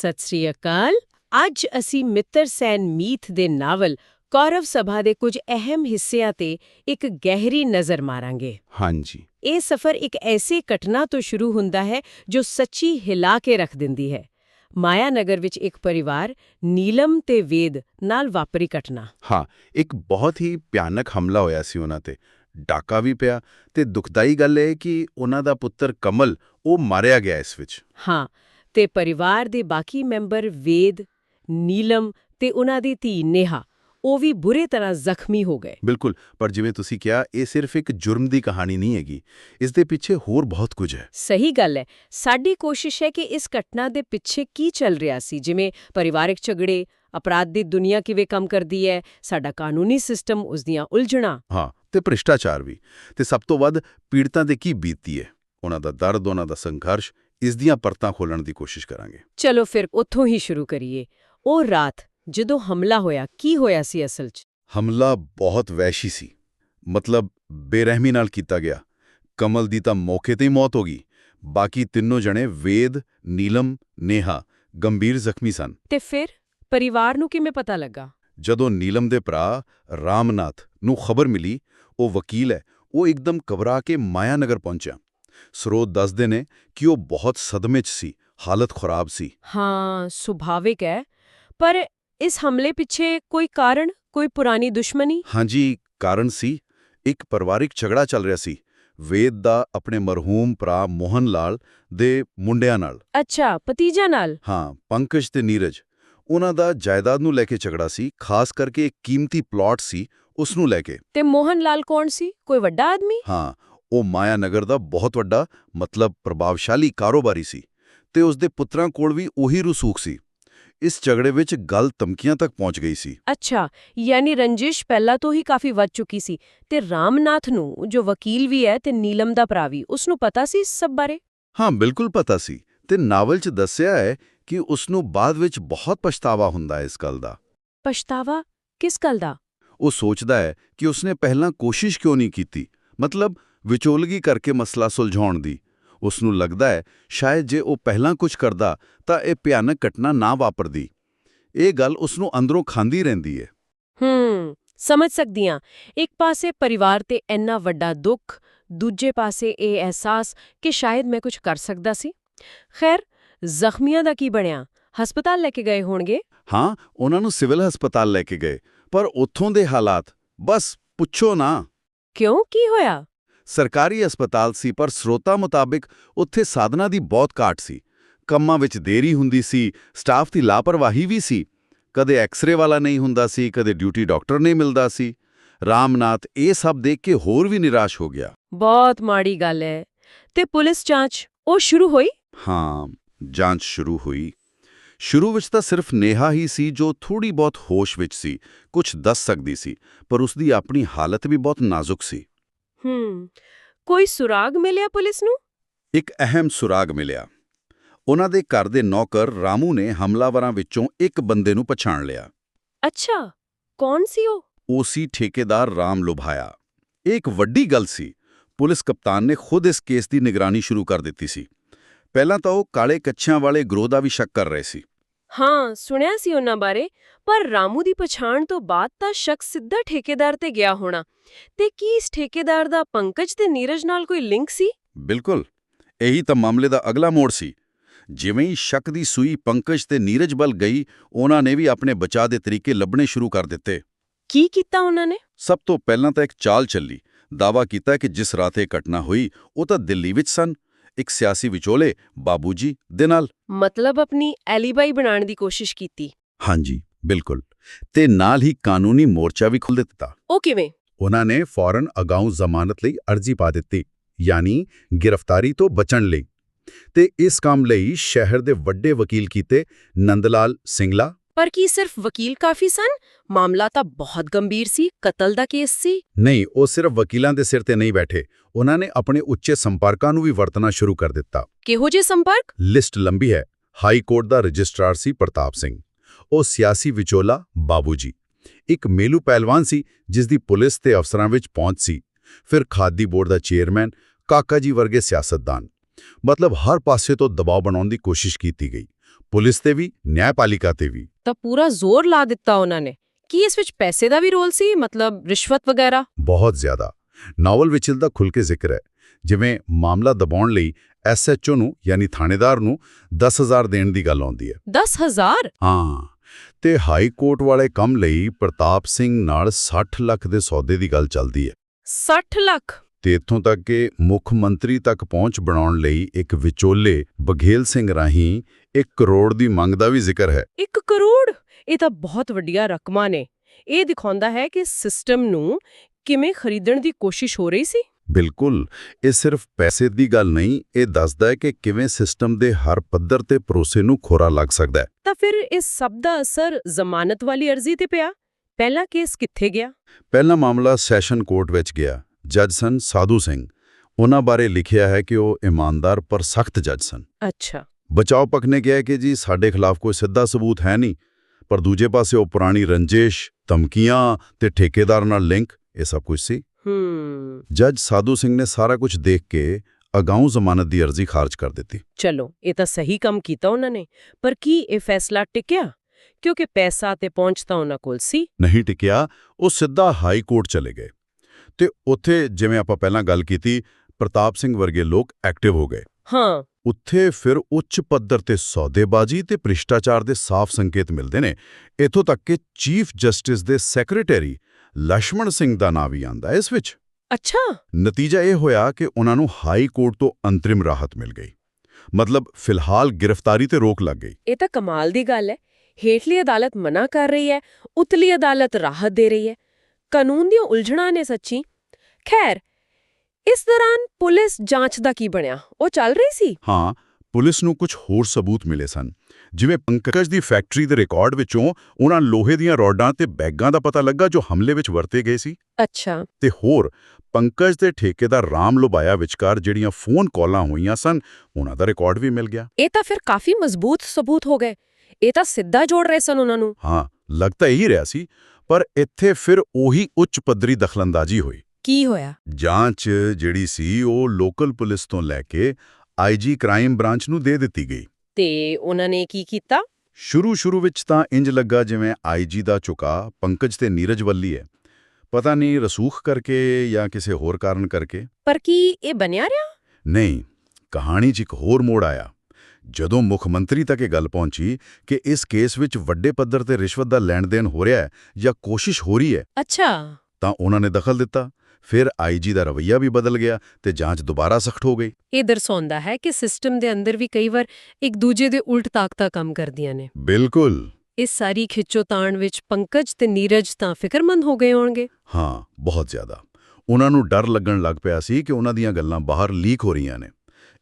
ਸਤਿ ਸ੍ਰੀ ਅਕਾਲ। ਅੱਜ ਅਸੀਂ ਮਿੱਤਰ ਸੈਨ ਮੀਥ ਦੇ ਨਾਵਲ ਕੌਰਵ ਸਭਾ ਦੇ ਕੁਝ ਅਹਿਮ ਹਿੱਸਿਆਂ ਤੇ ਇੱਕ ਗਹਿਰੀ ਨਜ਼ਰ ਮਾਰਾਂਗੇ। ਹਾਂਜੀ। ਇਹ ਸਫ਼ਰ ਇੱਕ ਐਸੀ ਘਟਨਾ ਤੋਂ ਸ਼ੁਰੂ ਹੁੰਦਾ ਹੈ ਜੋ ਸੱਚੀ ਹਿਲਾ ਕੇ ਰੱਖ ਦਿੰਦੀ ਹੈ। ਮਾਇਆ ਨਗਰ ਵਿੱਚ ਇੱਕ ਪਰਿਵਾਰ ਨੀਲਮ ਤੇ ਵੇਦ ਨਾਲ ਵਾਪਰੀ ਘਟਨਾ। ਹਾਂ ਇੱਕ ਬਹੁਤ ਹੀ ਭਿਆਨਕ ਹਮਲਾ ਹੋਇਆ ਸੀ ਉਹਨਾਂ ਤੇ। ਡਾਕਾ ਵੀ ਪਿਆ ਤੇ ਦੁਖਦਾਈ ਗੱਲ ਇਹ ਕਿ ਉਹਨਾਂ ਦਾ ਪੁੱਤਰ ਕਮਲ ਉਹ ਮਾਰਿਆ ਗਿਆ ਇਸ ਵਿੱਚ। ਹਾਂ ਤੇ ਪਰਿਵਾਰ ਦੇ ਬਾਕੀ ਮੈਂਬਰ ਵੇਦ ਨੀਲਮ ਤੇ ਉਹਨਾਂ ਦੀ ਧੀ ਨੇਹਾ ਉਹ ਵੀ ਬੁਰੀ ਤਰ੍ਹਾਂ ਜ਼ਖਮੀ ਹੋ ਗਏ। ਬਿਲਕੁਲ ਪਰ ਜਿਵੇਂ ਤੁਸੀਂ ਕਿਹਾ ਇਹ ਸਿਰਫ ਇੱਕ ਜੁਰਮ ਦੀ ਕਹਾਣੀ ਨਹੀਂ ਹੈਗੀ। ਇਸ ਦੇ ਪਿੱਛੇ ਹੋਰ ਬਹੁਤ ਕੁਝ ਹੈ। ਸਹੀ ਗੱਲ ਹੈ। ਸਾਡੀ ਕੋਸ਼ਿਸ਼ ਹੈ ਕਿ ਇਸ ਘਟਨਾ ਦੇ ਪਿੱਛੇ ਕੀ ਚੱਲ ਰਿਹਾ ਸੀ ਜਿਵੇਂ ਪਰਿਵਾਰਕ ਝਗੜੇ ਅਪਰਾਧ ਦੀ ਦੁਨੀਆ ਕਿਵੇਂ ਕੰਮ ਕਰਦੀ ਹੈ ਸਾਡਾ ਕਾਨੂੰਨੀ ਸਿਸਟਮ ਉਸ ਦੀਆਂ ਉਲਝਣਾਂ। ਹਾਂ ਤੇ ਭ੍ਰਿਸ਼ਟਾਚਾਰ ਵੀ। ਤੇ ਸਭ ਤੋਂ ਵੱਧ ਪੀੜਤਾਂ ਦੇ ਕੀ ਬੀਤੀ ਹੈ? ਉਹਨਾਂ ਦਾ ਦਰਦ ਉਹਨਾਂ ਦਾ ਸੰਘਰਸ਼ ਇਸ ਦੀਆਂ ਪਰਤਾਂ ਖੋਲਣ ਦੀ ਕੋਸ਼ਿਸ਼ ਕਰਾਂਗੇ। ਚਲੋ ਫਿਰ ਉੱਥੋਂ ਹੀ ਸ਼ੁਰੂ ਕਰੀਏ। ਉਹ ਰਾਤ ਜਦੋਂ ਹਮਲਾ ਹੋਇਆ ਕੀ ਹੋਇਆ ਸੀ ਅਸਲ 'ਚ? ਹਮਲਾ ਬਹੁਤ ਵੈਸ਼ੀ ਸੀ। ਮਤਲਬ ਬੇਰਹਿਮੀ ਨਾਲ ਕੀਤਾ ਗਿਆ। ਕਮਲ ਦੀ ਤਾਂ ਮੌਕੇ ਤੇ ਹੀ ਮੌਤ ਹੋ ਗਈ। ਬਾਕੀ ਤਿੰਨੋਂ ਜਣੇ ਵੇਦ ਨੀਲਮ ਨੇਹਾ ਗੰਭੀਰ ਜ਼ਖਮੀ ਸਨ। ਤੇ ਫਿਰ? ਪਰਿਵਾਰ ਨੂੰ ਕਿਵੇਂ ਪਤਾ ਲੱਗਾ? ਜਦੋਂ ਨੀਲਮ ਦੇ ਭਰਾ ਰਾਮਨਾਥ ਨੂੰ ਖਬਰ ਮਿਲੀ ਉਹ ਵਕੀਲ ਹੈ ਉਹ ਇੱਕਦਮ ਘਬਰਾ ਕੇ ਮਾਇਆਨਗਰ ਪਹੁੰਚਿਆ। ਸਰੋਤ ਦੱਸਦੇ ਨੇ ਕਿ ਉਹ ਬਹੁਤ ਸਦਮੇ 'ਚ ਸੀ ਹਾਲਤ ਖਰਾਬ ਸੀ। ਹਾਂ ਸੁਭਾਵਿਕ ਹੈ। ਪਰ ਇਸ ਹਮਲੇ ਪਿੱਛੇ ਕੋਈ ਕਾਰਨ ਕੋਈ ਪੁਰਾਣੀ ਦੁਸ਼ਮਣੀ? ਹਾਂਜੀ ਕਾਰਨ ਸੀ। ਇੱਕ ਪਰਿਵਾਰਿਕ ਝਗੜਾ ਚੱਲ ਰਿਹਾ ਸੀ। ਵੇਦ ਦਾ ਆਪਣੇ ਮਰਹੂਮ ਭਰਾ ਮੋਹਨ ਲਾਲ ਦੇ ਮੁੰਡਿਆਂ ਨਾਲ। ਅੱਛਾ ਭਤੀਜਾ ਨਾਲ? ਹਾਂ ਪੰਕਜ ਤੇ ਨੀਰਜ। ਉਹਨਾਂ ਦਾ ਜਾਇਦਾਦ ਨੂੰ ਲੈ ਕੇ ਝਗੜਾ ਸੀ ਖਾਸ ਕਰਕੇ ਇੱਕ ਕੀਮਤੀ ਪਲਾਟ ਸੀ ਉਸ ਨੂੰ ਲੈ ਕੇ। ਤੇ ਮੋਹਨ ਲਾਲ ਕੌਣ ਸੀ? ਕੋਈ ਵੱਡਾ ਆਦਮੀ? ਹਾਂ ਉਹ ਮਾਇਆ ਨਗਰ ਦਾ ਬਹੁਤ ਵੱਡਾ ਮਤਲਬ ਪ੍ਰਭਾਵਸ਼ਾਲੀ ਕਾਰੋਬਾਰੀ ਸੀ ਤੇ ਉਸ ਦੇ ਪੁੱਤਰਾਂ ਕੋਲ ਵੀ ਉਹੀ ਰਸੂਖ ਸੀ। ਇਸ ਝਗੜੇ ਵਿੱਚ ਗੱਲ ਧਮਕੀਆਂ ਤੱਕ ਪਹੁੰਚ ਗਈ ਸੀ। ਅੱਛਾ ਯਾਨੀ ਰੰਜਿਸ਼ ਪਹਿਲਾਂ ਤੋਂ ਹੀ ਕਾਫੀ ਵੱਧ ਚੁੱਕੀ ਸੀ ਤੇ ਰਾਮਨਾਥ ਨੂੰ ਜੋ ਵਕੀਲ ਵੀ ਹੈ ਤੇ ਨੀਲਮ ਦਾ ਭਰਾ ਵੀ ਉਸ ਨੂੰ ਪਤਾ ਸੀ ਇਸ ਸਭ ਬਾਰੇ? ਹਾਂ ਬਿਲਕੁਲ ਪਤਾ ਸੀ ਤੇ ਨਾਵਲ 'ਚ ਦੱਸਿਆ ਹੈ ਕਿ ਉਸ ਨੂੰ ਬਾਅਦ ਵਿੱਚ ਬਹੁਤ ਪਛਤਾਵਾ ਹੁੰਦਾ ਹੈ ਇਸ ਗੱਲ ਦਾ। ਪਛਤਾਵਾ? ਕਿਸ ਗੱਲ ਦਾ? ਉਹ ਸੋਚਦਾ ਹੈ ਕਿ ਉਸਨੇ ਪਹਿਲਾਂ ਕੋਸ਼ਿਸ਼ ਕਿਉਂ ਨਹੀਂ ਕੀਤੀ? ਮਤਲਬ ਵਿਚੋਲਗੀ ਕਰਕੇ ਮਸਲਾ ਸੁਲਝਾਉਣ ਦੀ। ਉਸ ਨੂੰ ਲੱਗਦਾ ਹੈ ਸ਼ਾਇਦ ਜੇ ਉਹ ਪਹਿਲਾਂ ਕੁਝ ਕਰਦਾ ਤਾਂ ਇਹ ਭਿਆਨਕ ਘਟਨਾ ਨਾ ਵਾਪਰਦੀ। ਇਹ ਗੱਲ ਉਸ ਨੂੰ ਅੰਦਰੋਂ ਖਾਂਦੀ ਰਹਿੰਦੀ ਹੈ। ਹੂੰ ਸਮਝ ਸਕਦੀ ਹਾਂ। ਇੱਕ ਪਾਸੇ ਪਰਿਵਾਰ ਤੇ ਇੰਨਾ ਵੱਡਾ ਦੁੱਖ ਦੂਜੇ ਪਾਸੇ ਇਹ ਅਹਿਸਾਸ ਕਿ ਸ਼ਾਇਦ ਮੈਂ ਕੁਝ ਕਰ ਸਕਦਾ ਸੀ। ਖੈਰ ਜ਼ਖਮੀਆਂ ਦਾ ਕੀ ਬਣਿਆ? ਹਸਪਤਾਲ ਲੈ ਕੇ ਗਏ ਹੋਣਗੇ? ਹਾਂ ਉਹਨਾਂ ਨੂੰ ਸਿਵਲ ਹਸਪਤਾਲ ਲੈ ਕੇ ਗਏ ਪਰ ਉੱਥੋਂ ਦੇ ਹਾਲਾਤ ਬਸ ਪੁੱਛੋ ਨਾ। ਕਿਉਂ? ਕੀ ਹੋਇਆ? ਸਰਕਾਰੀ ਹਸਪਤਾਲ ਸੀ ਪਰ ਸਰੋਤਾ ਮੁਤਾਬਿਕ ਉੱਥੇ ਸਾਧਨਾ ਦੀ ਬਹੁਤ ਘਾਟ ਸੀ। ਕੰਮਾਂ ਵਿੱਚ ਦੇਰੀ ਹੁੰਦੀ ਸੀ ਸਟਾਫ ਦੀ ਲਾਪਰਵਾਹੀ ਵੀ ਸੀ। ਕਦੇ ਐਕਸ-ਰੇ ਵਾਲਾ ਨਹੀਂ ਹੁੰਦਾ ਸੀ ਕਦੇ ਡਿਊਟੀ ਡਾਕਟਰ ਨਹੀਂ ਮਿਲਦਾ ਸੀ। ਰਾਮਨਾਥ ਇਹ ਸਭ ਦੇਖ ਕੇ ਹੋਰ ਵੀ ਨਿਰਾਸ਼ ਹੋ ਗਿਆ। ਬਹੁਤ ਮਾੜੀ ਗੱਲ ਹੈ ਤੇ ਪੁਲਿਸ ਜਾਂਚ ਉਹ ਸ਼ੁਰੂ ਹੋਈ? ਹਾਂ ਜਾਂਚ ਸ਼ੁਰੂ ਹੋਈ। ਸ਼ੁਰੂ ਵਿੱਚ ਤਾਂ ਸਿਰਫ ਨੇਹਾ ਹੀ ਸੀ ਜੋ ਥੋੜੀ ਬਹੁਤ ਹੋਸ਼ ਵਿੱਚ ਸੀ ਕੁਝ ਦੱਸ ਸਕਦੀ ਸੀ ਪਰ ਉਸ ਦੀ ਆਪਣੀ ਹਾਲਤ ਵੀ ਬਹੁਤ ਨਾਜ਼ੁਕ ਸੀ। ਹੂੰ। ਕੋਈ ਸੁਰਾਗ ਮਿਲਿਆ ਪੁਲਿਸ ਨੂੰ? ਇੱਕ ਅਹਿਮ ਸੁਰਾਗ ਮਿਲਿਆ। ਉਹਨਾਂ ਦੇ ਘਰ ਦੇ ਨੌਕਰ ਰਾਮੂ ਨੇ ਹਮਲਾਵਰਾਂ ਵਿੱਚੋਂ ਇੱਕ ਬੰਦੇ ਨੂੰ ਪਛਾਣ ਲਿਆ। ਅੱਛਾ ਕੌਣ ਸੀ ਉਹ? ਉਹ ਸੀ ਠੇਕੇਦਾਰ ਰਾਮ ਲੁਭਾਇਆ। ਇਹ ਇੱਕ ਵੱਡੀ ਗੱਲ ਸੀ। ਪੁਲਿਸ ਕਪਤਾਨ ਨੇ ਖੁਦ ਇਸ ਕੇਸ ਦੀ ਨਿਗਰਾਨੀ ਸ਼ੁਰੂ ਕਰ ਦਿੱਤੀ ਸੀ। ਪਹਿਲਾਂ ਤਾਂ ਉਹ ਕਾਲੇ ਕੱਛਿਆਂ ਵਾਲੇ ਗਰੋਹ ਦਾ ਵੀ ਸ਼ੱਕ ਕਰ ਰਹੇ ਸੀ। ਹਾਂ ਸੁਣਿਆ ਸੀ ਉਹਨਾਂ ਬਾਰੇ ਪਰ ਰਾਮੂ ਦੀ ਪਛਾਣ ਤੋਂ ਬਾਅਦ ਤਾਂ ਸ਼ੱਕ ਸਿੱਧਾ ਠੇਕੇਦਾਰ ਤੇ ਗਿਆ ਹੋਣਾ। ਤੇ ਕੀ ਇਸ ਠੇਕੇਦਾਰ ਦਾ ਪੰਕਜ ਤੇ ਨੀਰਜ ਨਾਲ ਕੋਈ ਲਿੰਕ ਸੀ? ਬਿਲਕੁਲ ਇਹੀ ਤਾਂ ਮਾਮਲੇ ਦਾ ਅਗਲਾ ਮੋੜ ਸੀ। ਜਿਵੇਂ ਹੀ ਸ਼ੱਕ ਦੀ ਸੂਈ ਪੰਕਜ ਤੇ ਨੀਰਜ ਵੱਲ ਗਈ ਉਹਨਾਂ ਨੇ ਵੀ ਆਪਣੇ ਬਚਾਅ ਦੇ ਤਰੀਕੇ ਲੱਭਣੇ ਸ਼ੁਰੂ ਕਰ ਦਿੱਤੇ। ਕੀ ਕੀਤਾ ਉਹਨਾਂ ਨੇ? ਸਭ ਤੋਂ ਪਹਿਲਾਂ ਤਾਂ ਇੱਕ ਚਾਲ ਚੱਲੀ। ਦਾਵਾ ਕੀਤਾ ਕਿ ਜਿਸ ਰਾਤ ਇਹ ਘਟਨਾ ਹੋਈ ਉਹ ਤਾਂ ਦਿੱਲੀ ਵਿੱਚ ਸਨ। ਇੱਕ ਸਿਆਸੀ ਵਿਚੋਲੇ ਬਾਬੂ ਜੀ ਦੇ ਨਾਲ। ਮਤਲਬ ਆਪਣੀ ਐਲੀਬਾਈ ਬਣਾਉਣ ਦੀ ਕੋਸ਼ਿਸ਼ ਕੀਤੀ। ਹਾਂਜੀ ਬਿਲਕੁਲ। ਤੇ ਨਾਲ ਹੀ ਕਾਨੂੰਨੀ ਮੋਰਚਾ ਵੀ ਖੁੱਲ੍ਹ ਦਿੱਤਾ। ਉਹ ਕਿਵੇਂ? ਉਹਨਾਂ ਨੇ ਫੌਰਨ ਅਗਾਊਂ ਜ਼ਮਾਨਤ ਲਈ ਅਰਜ਼ੀ ਪਾ ਦਿੱਤੀ ਯਾਨੀ ਗ੍ਰਿਫਤਾਰੀ ਤੋਂ ਬਚਣ ਲਈ। ਤੇ ਇਸ ਕੰਮ ਲਈ ਸ਼ਹਿਰ ਦੇ ਵੱਡੇ ਵਕੀਲ ਕੀਤੇ ਨੰਦਲਾਲ ਸਿੰਗਲਾ ਪਰ ਕੀ ਸਿਰਫ ਵਕੀਲ ਕਾਫੀ ਸਨ? ਮਾਮਲਾ ਤਾਂ ਬਹੁਤ ਗੰਭੀਰ ਸੀ ਕਤਲ ਦਾ ਕੇਸ ਸੀ। ਨਹੀਂ ਉਹ ਸਿਰਫ ਵਕੀਲਾਂ ਦੇ ਸਿਰ ਤੇ ਨਹੀਂ ਬੈਠੇ। ਉਹਨਾਂ ਨੇ ਆਪਣੇ ਉੱਚੇ ਸੰਪਰਕਾਂ ਨੂੰ ਵੀ ਵਰਤਣਾ ਸ਼ੁਰੂ ਕਰ ਦਿੱਤਾ। ਕਿਹੋ ਜਿਹੇ ਸੰਪਰਕ? ਲਿਸਟ ਲੰਬੀ ਹੈ। ਹਾਈ ਕੋਰਟ ਦਾ ਰਜਿਸਟਰਾਰ ਸੀ ਪ੍ਰਤਾਪ ਸਿੰਘ। ਉਹ ਸਿਆਸੀ ਵਿਚੋਲਾ ਬਾਬੂ ਜੀ। ਇੱਕ ਮੇਲੂ ਪਹਿਲਵਾਨ ਸੀ ਜਿਸ ਦੀ ਪੁਲਿਸ ਤੇ ਅਫਸਰਾਂ ਵਿੱਚ ਪਹੁੰਚ ਸੀ। ਫਿਰ ਖਾਦੀ ਬੋਰਡ ਦਾ ਚੇਅਰਮੈਨ ਕਾਕਾ ਜੀ ਵਰਗੇ ਸਿਆਸਤਦਾਨ। ਮਤਲਬ ਹਰ ਪਾਸੇ ਤੋਂ ਦਬਾਅ ਬਣਾਉਣ ਦੀ ਕੋਸ਼ਿਸ਼ ਕੀਤੀ ਗਈ। ਪੁਲਿਸ ਤੇ ਵੀ ਨਿਆਂਪਾਲਿਕਾ ਤੇ ਵੀ। ਤਾਂ ਪੂਰਾ ਜ਼ੋਰ ਲਾ ਦਿੱਤਾ ਉਹਨਾਂ ਨੇ। ਕੀ ਇਸ ਵਿੱਚ ਪੈਸੇ ਦਾ ਵੀ ਰੋਲ ਸੀ ਮਤਲਬ ਰਿਸ਼ਵਤ ਵਗੈਰਾ? ਬਹੁਤ ਜ਼ਿਆਦਾ। ਨਾਵਲ ਵਿੱਚ ਇਹਦਾ ਖੁੱਲ੍ਹ ਕੇ ਜ਼ਿਕਰ ਹੈ। ਜਿਵੇਂ ਮਾਮਲਾ ਦਬਾਉਣ ਲਈ ਐਸਐਚਓ ਨੂੰ ਯਾਨੀ ਥਾਣੇਦਾਰ ਨੂੰ 10000 ਦੇਣ ਦੀ ਗੱਲ ਆਉਂਦੀ ਹੈ। 10000 ਹਾਂ। ਤੇ ਹਾਈ ਕੋਰਟ ਵਾਲੇ ਕੰਮ ਲਈ ਪ੍ਰਤਾਪ ਸਿੰਘ ਨਾਲ 60 ਲੱਖ ਦੇ ਸੌਦੇ ਦੀ ਗੱਲ ਚੱਲਦੀ ਹੈ। 60 ਲੱਖ? ਤੇ ਇੱਥੋਂ ਤੱਕ ਕਿ ਮੁੱਖ ਮੰਤਰੀ ਤੱਕ ਪਹੁੰਚ ਬਣਾਉਣ ਲਈ ਇੱਕ ਵਿਚੋਲੇ ਬਘੇਲ ਸਿੰਘ ਰਾਹੀਂ 1 ਕਰੋੜ ਦੀ ਮੰਗ ਦਾ ਵੀ ਜ਼ਿਕਰ ਹੈ। 1 ਕਰੋੜ? ਇਹ ਤਾਂ ਬਹੁਤ ਵੱਡੀਆਂ ਰਕਮਾਂ ਨੇ। ਇਹ ਦਿਖਾਉਂਦਾ ਹੈ ਕਿ ਸਿਸਟਮ ਨੂੰ ਕਿਵੇਂ ਖਰੀਦਣ ਦੀ ਕੋਸ਼ਿਸ਼ ਹੋ ਰਹੀ ਸੀ। ਬਿਲਕੁਲ। ਇਹ ਸਿਰਫ ਪੈਸੇ ਦੀ ਗੱਲ ਨਹੀਂ ਇਹ ਦੱਸਦਾ ਹੈ ਕਿ ਕਿਵੇਂ ਸਿਸਟਮ ਦੇ ਹਰ ਪੱਧਰ ਤੇ ਭਰੋਸੇ ਨੂੰ ਖੋਰਾ ਲੱਗ ਸਕਦਾ ਹੈ। ਤਾਂ ਫਿਰ ਇਸ ਸਭ ਦਾ ਅਸਰ ਜ਼ਮਾਨਤ ਵਾਲੀ ਅਰਜ਼ੀ ਤੇ ਪਿਆ? ਪਹਿਲਾ ਕੇਸ ਕਿੱਥੇ ਗਿਆ? ਪਹਿਲਾ ਮਾਮਲਾ ਸੈਸ਼ਨ ਕੋਰਟ ਵਿੱਚ ਗਿਆ ਜੱਜ ਸਨ ਸਾਧੂ ਸਿੰਘ। ਉਹਨਾਂ ਬਾਰੇ ਲਿਖਿਆ ਹੈ ਕਿ ਉਹ ਇਮਾਨਦਾਰ ਪਰ ਸਖਤ ਜੱਜ ਸਨ। ਅੱਛਾ। ਬਚਾਓ ਪੱਖ ਨੇ ਕਿਹਾ ਕਿ ਜੀ ਸਾਡੇ ਖਿਲਾਫ ਕੋਈ ਸਿੱਧਾ ਸਬੂਤ ਹੈ ਨਹੀਂ ਪਰ ਦੂਜੇ ਪਾਸੇ ਉਹ ਪੁਰਾਣੀ ਰੰਜਿਸ਼ ਧਮਕੀਆਂ ਤੇ ਠੇਕੇਦਾਰ ਨਾਲ ਲਿੰਕ ਇਹ ਸਭ ਕੁਝ ਸੀ। ਜੱਜ ਸਾਧੂ ਸਿੰਘ ਨੇ ਸਾਰਾ ਕੁਝ ਦੇਖ ਕੇ ਅਗਾਊਂ ਜ਼ਮਾਨਤ ਦੀ ਅਰਜ਼ੀ ਖਾਰਜ ਕਰ ਦਿੱਤੀ। ਚਲੋ ਇਹ ਤਾਂ ਸਹੀ ਕੰਮ ਕੀਤਾ ਉਹਨਾਂ ਨੇ ਪਰ ਕੀ ਇਹ ਫੈਸਲਾ ਟਿਕਿਆ? ਕਿਉਂਕਿ ਪੈਸਾ ਤੇ ਪਹੁੰਚ ਤਾਂ ਉਹਨਾਂ ਕੋਲ ਸੀ। ਨਹੀਂ ਟਿਕਿਆ ਉਹ ਸਿੱਧਾ ਹਾਈ ਕੋਰਟ ਚਲੇ ਗਏ। ਤੇ ਉੱਥੇ ਜਿਵੇਂ ਆਪਾਂ ਪਹਿਲਾਂ ਗੱਲ ਕੀਤੀ ਪ੍ਰਤਾਪ ਸਿੰਘ ਵਰਗੇ ਲੋਕ ਐਕਟਿਵ ਹੋ ਗਏ। ਹਾਂ। ਉੱਥੇ ਫਿਰ ਉੱਚ ਪੱਧਰ ਤੇ ਸੌਦੇਬਾਜ਼ੀ ਤੇ ਭ੍ਰਿਸ਼ਟਾਚਾਰ ਦੇ ਸਾਫ਼ ਸੰਕੇਤ ਮਿਲਦੇ ਨੇ। ਇਥੋਂ ਤੱਕ ਕਿ ਚੀਫ ਜਸਟਿਸ ਦੇ ਸੈਕਟਰੀ ਲక్ష్మణ ਸਿੰਘ ਦਾ ਨਾਂ ਵੀ ਆਂਦਾ ਇਸ ਵਿੱਚ। ਅੱਛਾ। ਨਤੀਜਾ ਇਹ ਹੋਇਆ ਕਿ ਉਹਨਾਂ ਨੂੰ ਹਾਈ ਕੋਰਟ ਤੋਂ ਅੰਤਰਿਮ ਰਾਹਤ ਮਿਲ ਗਈ। ਮਤਲਬ ਫਿਲਹਾਲ ਗ੍ਰਿਫਤਾਰੀ ਤੇ ਰੋਕ ਲੱਗ ਗਈ। ਇਹ ਤਾਂ ਕਮਾਲ ਦੀ ਗੱਲ ਹੈ। ਹੇਠਲੀ ਅਦਾਲਤ ਮਨਾ ਕਰ ਰਹੀ ਹੈ ਉਤਲੀ ਅਦਾਲਤ ਰਾਹਤ ਦੇ ਰਹੀ ਹੈ। ਕਾਨੂੰਨ ਦੀਆਂ ਉਲਝਣਾਂ ਨੇ ਸੱਚੀ। ਖੈਰ ਇਸ ਦੌਰਾਨ ਪੁਲਿਸ ਜਾਂਚ ਦਾ ਕੀ ਬਣਿਆ? ਉਹ ਚੱਲ ਰਹੀ ਸੀ? ਹਾਂ ਪੁਲਿਸ ਨੂੰ ਕੁਝ ਹੋਰ ਸਬੂਤ ਮਿਲੇ ਸਨ। ਜਿਵੇਂ ਪੰਕਜ ਦੀ ਫੈਕਟਰੀ ਦੇ ਰਿਕਾਰਡ ਵਿੱਚੋਂ ਉਹਨਾਂ ਲੋਹੇ ਦੀਆਂ ਰੋਡਾਂ ਤੇ ਬੈਗਾਂ ਦਾ ਪਤਾ ਲੱਗਾ ਜੋ ਹਮਲੇ ਵਿੱਚ ਵਰਤੇ ਗਏ ਸੀ। ਅੱਛਾ। ਤੇ ਹੋਰ ਪੰਕਜ ਤੇ ਠੇਕੇਦਾਰ ਰਾਮ ਲੋਬਾਇਆ ਵਿਚਕਾਰ ਜਿਹੜੀਆਂ ਫੋਨ ਕਾਲਾਂ ਹੋਈਆਂ ਸਨ ਉਹਨਾਂ ਦਾ ਰਿਕਾਰਡ ਵੀ ਮਿਲ ਗਿਆ। ਇਹ ਤਾਂ ਫਿਰ ਕਾਫੀ ਮਜ਼ਬੂਤ ਸਬੂਤ ਹੋ ਗਏ। ਇਹ ਤਾਂ ਸਿੱਧਾ ਜੋੜ ਰਹੇ ਸਨ ਉਹਨਾਂ ਨੂੰ। ਹਾਂ ਲੱਗਦਾ ਇਹੀ ਰਿਹਾ ਸੀ ਪਰ ਇੱਥੇ ਫਿਰ ਉਹੀ ਉੱਚ ਪੱਧਰੀ ਦਖਲਅੰਦਾਜ਼ੀ ਹੋਈ। ਕੀ ਹੋਇਆ? ਜਾਂਚ ਜਿਹੜੀ ਸੀ ਉਹ ਲੋਕਲ ਪੁਲਿਸ ਤੋਂ ਲੈ ਕੇ ਆਈਜੀ ਕ੍ਰਾਈਮ ਬ੍ਰਾਂਚ ਨੂੰ ਦੇ ਦਿੱਤੀ ਗਈ। ਤੇ ਉਹਨਾਂ ਨੇ ਕੀ ਕੀਤਾ? ਸ਼ੁਰੂ ਸ਼ੁਰੂ ਵਿੱਚ ਤਾਂ ਇੰਜ ਲੱਗਾ ਜਿਵੇਂ ਆਈਜੀ ਦਾ ਚੁਕਾ ਪੰਕਜ ਤੇ ਨੀਰਜ ਵੱਲੀ ਹੈ। ਪਤਾ ਨਹੀਂ ਰਸੂਖ ਕਰਕੇ ਜਾਂ ਕਿਸੇ ਹੋਰ ਕਾਰਨ ਕਰਕੇ। ਪਰ ਕੀ ਇਹ ਬਣਿਆ ਰਿਹਾ? ਨਹੀਂ ਕਹਾਣੀ 'ਚ ਇੱਕ ਹੋਰ ਮੋੜ ਆਇਆ। ਜਦੋਂ ਮੁੱਖ ਮੰਤਰੀ ਤੱਕ ਇਹ ਗੱਲ ਪਹੁੰਚੀ ਕਿ ਇਸ ਕੇਸ ਵਿੱਚ ਵੱਡੇ ਪੱਧਰ ਤੇ ਰਿਸ਼ਵਤ ਦਾ ਲੈਣ-ਦੇਣ ਹੋ ਰਿਹਾ ਹੈ ਜਾਂ ਕੋਸ਼ਿਸ਼ ਹੋ ਰਹੀ ਹੈ ਅੱਛਾ। ਤਾਂ ਉਹਨਾਂ ਨੇ ਦਖਲ ਦਿੱਤਾ। ਫਿਰ ਆਈਜੀ ਦਾ ਰਵੱਈਆ ਵੀ ਬਦਲ ਗਿਆ ਤੇ ਜਾਂਚ ਦੁਬਾਰਾ ਸਖਤ ਹੋ ਗਈ। ਇਹ ਦਰਸਾਉਂਦਾ ਹੈ ਕਿ ਸਿਸਟਮ ਦੇ ਅੰਦਰ ਵੀ ਕਈ ਵਾਰ ਇੱਕ ਦੂਜੇ ਦੇ ਉਲਟ ਤਾਕਤਾਂ ਕੰਮ ਕਰਦੀਆਂ ਨੇ। ਬਿਲਕੁਲ। ਇਸ ਸਾਰੀ ਖਿੱਚੋਤਾਣ ਵਿੱਚ ਪੰਕਜ ਤੇ ਨੀਰਜ ਤਾਂ ਫਿਕਰਮੰਦ ਹੋ ਗਏ ਹੋਣਗੇ। ਹਾਂ ਬਹੁਤ ਜ਼ਿਆਦਾ। ਉਹਨਾਂ ਨੂੰ ਡਰ ਲੱਗਣ ਲੱਗ ਪਿਆ ਸੀ ਕਿ ਉਹਨਾਂ ਦੀਆਂ ਗੱਲਾਂ ਬਾਹਰ ਲੀਕ ਹੋ ਰਹੀਆਂ ਨੇ।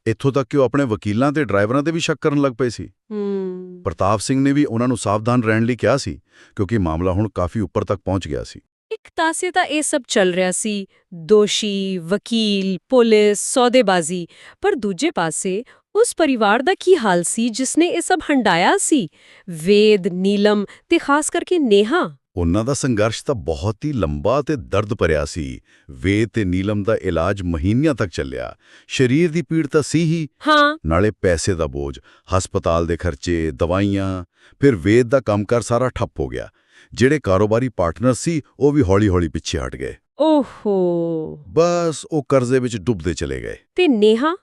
ਇੱਥੋਂ ਤੱਕ ਕਿ ਉਹ ਆਪਣੇ ਵਕੀਲਾਂ ਤੇ ਡਰਾਈਵਰਾਂ ਤੇ ਵੀ ਸ਼ੱਕ ਕਰਨ ਲੱਗ ਪਏ ਸੀ। ਹੂੰ। ਪ੍ਰਤਾਪ ਸਿੰਘ ਨੇ ਵੀ ਉਹਨਾਂ ਨੂੰ ਸਾਵਧਾਨ ਰਹਿਣ ਲਈ ਕਿਹਾ ਸੀ ਕਿਉਂਕਿ ਮਾਮਲਾ ਹੁਣ ਕਾਫੀ ਉੱਪਰ ਤੱਕ ਪਹੁੰਚ ਗਿਆ ਸੀ। ਇੱਕ ਤਾਸੇ ਤਾਂ ਇਹ ਸਭ ਚੱਲ ਰਿਹਾ ਸੀ ਦੋਸ਼ੀ ਵਕੀਲ ਪੁਲਿਸ ਸੌਦੇਬਾਜ਼ੀ ਪਰ ਦੂਜੇ ਪਾਸੇ ਉਸ ਪਰਿਵਾਰ ਦਾ ਕੀ ਹਾਲ ਸੀ ਜਿਸ ਨੇ ਇਹ ਸਭ ਹੰਡਾਇਆ ਸੀ? ਵੇਦ ਨੀਲਮ ਤੇ ਖਾਸ ਕਰਕੇ ਨੇਹਾ? ਉਹਨਾਂ ਦਾ ਸੰਘਰਸ਼ ਤਾਂ ਬਹੁਤ ਹੀ ਲੰਬਾ ਤੇ ਦਰਦ ਭਰਿਆ ਸੀ। ਵੇਦ ਤੇ ਨੀਲਮ ਦਾ ਇਲਾਜ ਮਹੀਨਿਆਂ ਤੱਕ ਚੱਲਿਆ। ਸਰੀਰ ਦੀ ਪੀੜ ਤਾਂ ਸੀ ਹੀ। ਹਾਂ। ਨਾਲੇ ਪੈਸੇ ਦਾ ਬੋਝ ਹਸਪਤਾਲ ਦੇ ਖਰਚੇ ਦਵਾਈਆਂ ਫਿਰ ਵੇਦ ਦਾ ਕੰਮਕਾਰ ਸਾਰਾ ਠੱਪ ਹੋ ਗਿਆ। ਜਿਹੜੇ ਕਾਰੋਬਾਰੀ ਪਾਰਟਨਰ ਸੀ ਉਹ ਵੀ ਹੌਲੀ-ਹੌਲੀ ਪਿੱਛੇ ਹਟ ਗਏ। ਓਹੋ। ਬਸ ਉਹ ਕਰਜ਼ੇ ਵਿੱਚ ਡੁੱਬਦੇ ਚਲੇ ਗਏ। ਤੇ ਨੇਹਾ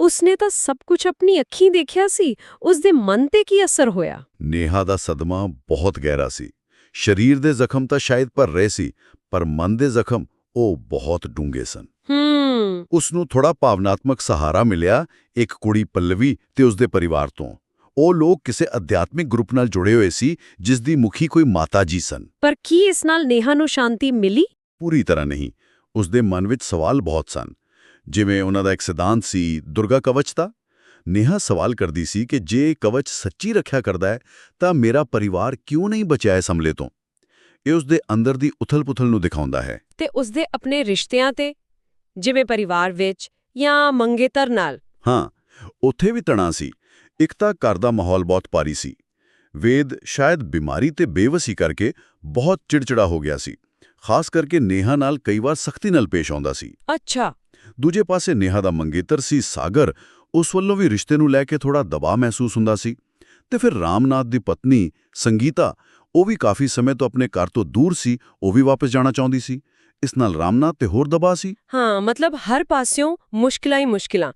ਉਸਨੇ ਤਾਂ ਸਭ ਕੁਝ ਆਪਣੀ ਅੱਖੀਂ ਦੇਖਿਆ ਸੀ ਉਸਦੇ ਮਨ ਤੇ ਕੀ ਅਸਰ ਹੋਇਆ? ਨੇਹਾ ਦਾ ਸਦਮਾ ਬਹੁਤ ਗਹਿਰਾ ਸੀ। ਸਰੀਰ ਦੇ ਜ਼ਖਮ ਤਾਂ ਸ਼ਾਇਦ ਭਰ ਰਹੇ ਸੀ ਪਰ ਮਨ ਦੇ ਜ਼ਖਮ ਉਹ ਬਹੁਤ ਡੂੰਘੇ ਸਨ। ਹੂੰ। ਉਸ ਨੂੰ ਥੋੜਾ ਭਾਵਨਾਤਮਕ ਸਹਾਰਾ ਮਿਲਿਆ ਇੱਕ ਕੁੜੀ ਪੱਲਵੀ ਤੇ ਉਸਦੇ ਪਰਿਵਾਰ ਤੋਂ। ਉਹ ਲੋਕ ਕਿਸੇ ਅਧਿਆਤਮਿਕ ਗਰੁੱਪ ਨਾਲ ਜੁੜੇ ਹੋਏ ਸੀ ਜਿਸ ਦੀ ਮੁਖੀ ਕੋਈ ਮਾਤਾ ਜੀ ਸਨ। ਪਰ ਕੀ ਇਸ ਨਾਲ ਨੇਹਾ ਨੂੰ ਸ਼ਾਂਤੀ ਮਿਲੀ? ਪੂਰੀ ਤਰ੍ਹਾਂ ਨਹੀਂ। ਉਸਦੇ ਮਨ ਵਿੱਚ ਸਵਾਲ ਬਹੁਤ ਸਨ। ਜਿਵੇਂ ਉਹਨਾਂ ਦਾ ਇੱਕ ਸਿਧਾਂਤ ਸੀ ਦੁਰਗਾ ਕਵਚ ਦਾ। ਨੇਹਾ ਸਵਾਲ ਕਰਦੀ ਸੀ ਕਿ ਜੇ ਕਵਚ ਸੱਚੀ ਰੱਖਿਆ ਕਰਦਾ ਹੈ ਤਾਂ ਮੇਰਾ ਪਰਿਵਾਰ ਕਿਉਂ ਨਹੀਂ ਬਚਿਆ ਇਸ ਹਮਲੇ ਤੋਂ? ਇਹ ਉਸਦੇ ਅੰਦਰ ਦੀ ਉਥਲ-ਪੁਥਲ ਨੂੰ ਦਿਖਾਉਂਦਾ ਹੈ। ਤੇ ਉਸਦੇ ਆਪਣੇ ਰਿਸ਼ਤਿਆਂ ਤੇ ਜਿਵੇਂ ਪਰਿਵਾਰ ਵਿੱਚ ਜਾਂ ਮੰਗੇਤਰ ਨਾਲ? ਹਾਂ ਉੱਥੇ ਵੀ ਤਣਾ ਸੀ। ਇੱਕ ਤਾਂ ਘਰ ਦਾ ਮਾਹੌਲ ਬਹੁਤ ਭਾਰੀ ਸੀ। ਵੇਦ ਸ਼ਾਇਦ ਬਿਮਾਰੀ ਤੇ ਬੇਵਸੀ ਕਰਕੇ ਬਹੁਤ ਚਿੜਚਿੜਾ ਹੋ ਗਿਆ ਸੀ। ਖਾਸ ਕਰਕੇ ਨੇਹਾ ਨਾਲ ਕਈ ਵਾਰ ਸਖਤੀ ਨਾਲ ਪੇਸ਼ ਆਉਂਦਾ ਸੀ। ਅੱਛਾ। ਦੂਜੇ ਪਾਸੇ ਨੇਹਾ ਦਾ ਮੰਗੇਤਰ ਸੀ ਸਾਗਰ। ਉਸ ਵੱਲੋਂ ਵੀ ਰਿਸ਼ਤੇ ਨੂੰ ਲੈ ਕੇ ਥੋੜਾ ਦਬਾਅ ਮਹਿਸੂਸ ਹੁੰਦਾ ਸੀ। ਤੇ ਫਿਰ ਰਾਮਨਾਥ ਦੀ ਪਤਨੀ ਸੰਗੀਤਾ ਉਹ ਵੀ ਕਾਫੀ ਸਮੇਂ ਤੋਂ ਆਪਣੇ ਘਰ ਤੋਂ ਦੂਰ ਸੀ ਉਹ ਵੀ ਵਾਪਸ ਜਾਣਾ ਚਾਹੁੰਦੀ ਸੀ। ਇਸ ਨਾਲ ਰਾਮਨਾਥ ਤੇ ਹੋਰ ਦਬਾਅ ਸੀ? ਹਾਂ ਮਤਲਬ ਹਰ ਪਾਸਿਓਂ ਮੁਸ਼ਕਿਲਾਂ ਹੀ ਮੁਸ਼ਕਿਲਾਂ।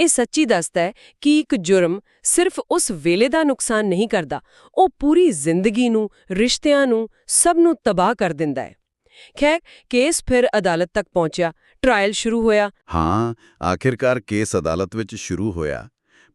ਇਹ ਸੱਚੀ ਦੱਸਦਾ ਹੈ ਕਿ ਇੱਕ ਜੁਰਮ ਸਿਰਫ ਉਸ ਵੇਲੇ ਦਾ ਨੁਕਸਾਨ ਨਹੀਂ ਕਰਦਾ ਉਹ ਪੂਰੀ ਜ਼ਿੰਦਗੀ ਨੂੰ ਰਿਸ਼ਤਿਆਂ ਨੂੰ ਸਭ ਨੂੰ ਤਬਾਹ ਕਰ ਦਿੰਦਾ ਹੈ। ਖੈਰ ਕੇਸ ਫਿਰ ਅਦਾਲਤ ਤੱਕ ਪਹੁੰਚਿਆ ਟ੍ਰਾਇਲ ਸ਼ੁਰੂ ਹੋਇਆ। ਹਾਂ ਆਖਿਰਕਾਰ ਕੇਸ ਅਦਾਲਤ ਵਿੱਚ ਸ਼ੁਰੂ ਹੋਇਆ।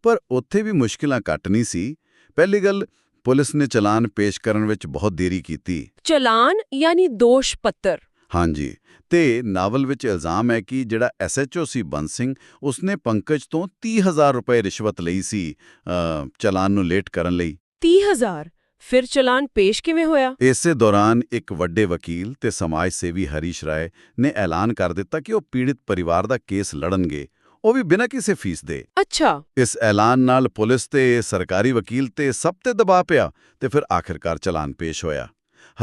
ਪਰ ਉੱਥੇ ਵੀ ਮੁਸ਼ਕਿਲਾਂ ਘੱਟ ਨਹੀਂ ਸੀ। ਪਹਿਲੀ ਗੱਲ ਪੁਲਿਸ ਨੇ ਚਲਾਨ ਪੇਸ਼ ਕਰਨ ਵਿੱਚ ਬਹੁਤ ਦੇਰੀ ਕੀਤੀ। ਚਲਾਨ ਯਾਨੀ ਦੋਸ਼ ਪੱਤਰ। ਹਾਂਜੀ। ਤੇ ਨਾਵਲ ਵਿੱਚ ਇਲਜ਼ਾਮ ਹੈ ਕਿ ਜਿਹੜਾ ਐਸਐਚਓ ਸੀ ਬੰਸ ਸਿੰਘ ਉਸਨੇ ਪੰਕਜ ਤੋਂ 30000 ਰੁਪਏ ਰਿਸ਼ਵਤ ਲਈ ਸੀ ਅ, ਚਲਾਨ ਨੂੰ ਲੇਟ ਕਰਨ ਲਈ। 30000 ਫਿਰ ਚਲਾਨ ਪੇਸ਼ ਕਿਵੇਂ ਹੋਇਆ? ਇਸੇ ਦੌਰਾਨ ਇੱਕ ਵੱਡੇ ਵਕੀਲ ਤੇ ਸਮਾਜ ਸੇਵੀ ਹਰੀਸ਼ ਰਾਏ ਨੇ ਐਲਾਨ ਕਰ ਦਿੱਤਾ ਕਿ ਉਹ ਪੀੜਿਤ ਪਰਿਵਾਰ ਦਾ ਕੇਸ ਲੜਨਗੇ। ਉਹ ਵੀ ਬਿਨਾਂ ਕਿਸੇ ਫੀਸ ਦੇ। ਅੱਛਾ। ਇਸ ਐਲਾਨ ਨਾਲ ਪੁਲਿਸ ਤੇ ਸਰਕਾਰੀ ਵਕੀਲ ਤੇ ਸਭ ਤੇ ਦਬਾਅ ਪਿਆ ਤੇ ਫਿਰ ਆਖਿਰਕਾਰ ਚਲਾਨ ਪੇਸ਼ ਹੋਇਆ।